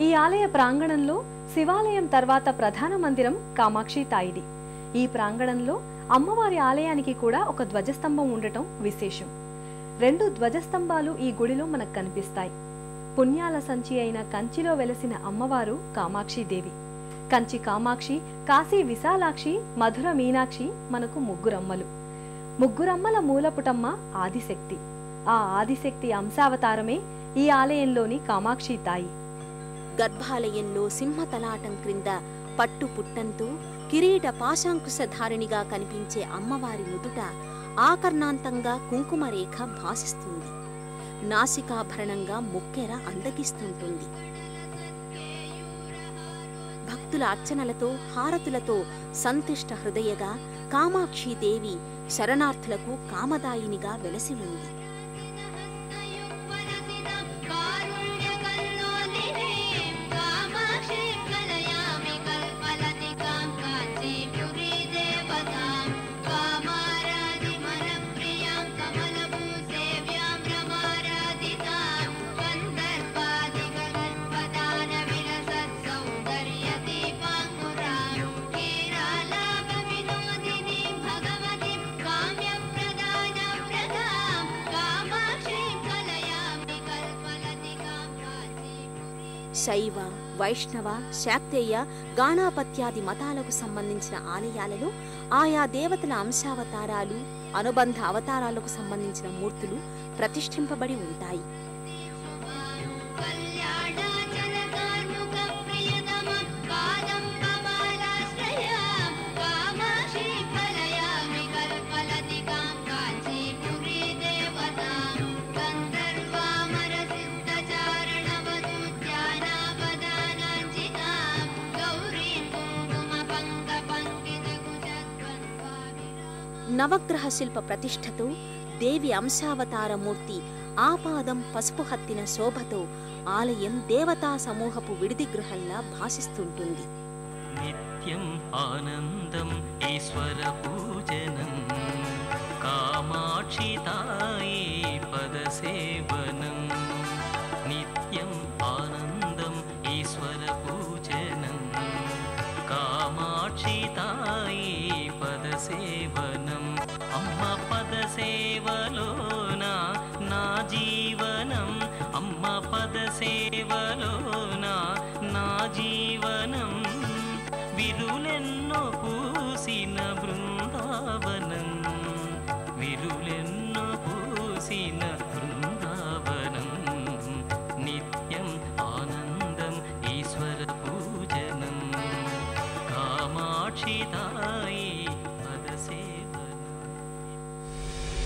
ఈ ఆలయ ప్రాంగణంలో శివాలయం తర్వాత ప్రధాన మందిరం కామాక్షి తాయిది. ఈ ప్రాంగణంలో అమ్మవారి ఆలయానికి కూడా ఒక ధ్వజస్తంభం ఉండటం విశేషం. రెండు ధ్వజస్తంభాలు ఈ గుడిలో మనకు కనిపిస్తాయి. పుణ్యాల సంచి అయిన కంచిలో వెలసిన అమ్మవారు కామాక్షిదేవి కంచి కామాక్షి కాశీ విశాలాక్షి మధుర మీనాక్షి మనకు ముగ్గురమ్మలు. ముగ్గురమ్మల మూలపుటమ్మ ఆదిశక్తి. ఆ ఆదిశక్తి అంశావతారమే ఈ ఆలయంలోని కామాక్షి తాయి. గర్భాలయంలో సింహతలాటం క్రింద పట్టు పుట్టంతో కిరీట పాశాంకుశధారిణిగా కనిపించే అమ్మవారి నుదుట ఆకర్ణాంతంగా కుంకుమరేఖ భాసిస్తుంది. నాసికాభరణంగా ముక్కెర అందగిస్తుంటుంది. భక్తుల అర్చనలతో హారతులతో సంతుష్ట హృదయగా కామాక్షిదేవి శరణార్థులకు కామదాయినిగా వెలసి ఉంది. శైవ వైష్ణవ శాక్తేయ గాణాపత్యాది మతాలకు సంబంధించిన ఆలయాలలో ఆయా దేవతల అంశావతారాలు అనుబంధ అవతారాలకు సంబంధించిన మూర్తులు ప్రతిష్ఠింపబడి ఉంటాయి. నవగ్రహ శిల్ప ప్రతిష్ఠతో దేవి అంశావతారమూర్తి ఆపాదం పసుపు హత్తిన శోభతో ఆలయం దేవతా సమూహపు విడిది గృహంలా భాసిస్తుంటుంది. నిత్యం ఆనందం ఈశ్వర పూజనం. జీవనం విరులెన్నో పూసిన బృందావనం విరులెన్నో పూసిన బృందావనం నిత్యం ఆనందం ఈశ్వర పూజనం కామాక్షితాయే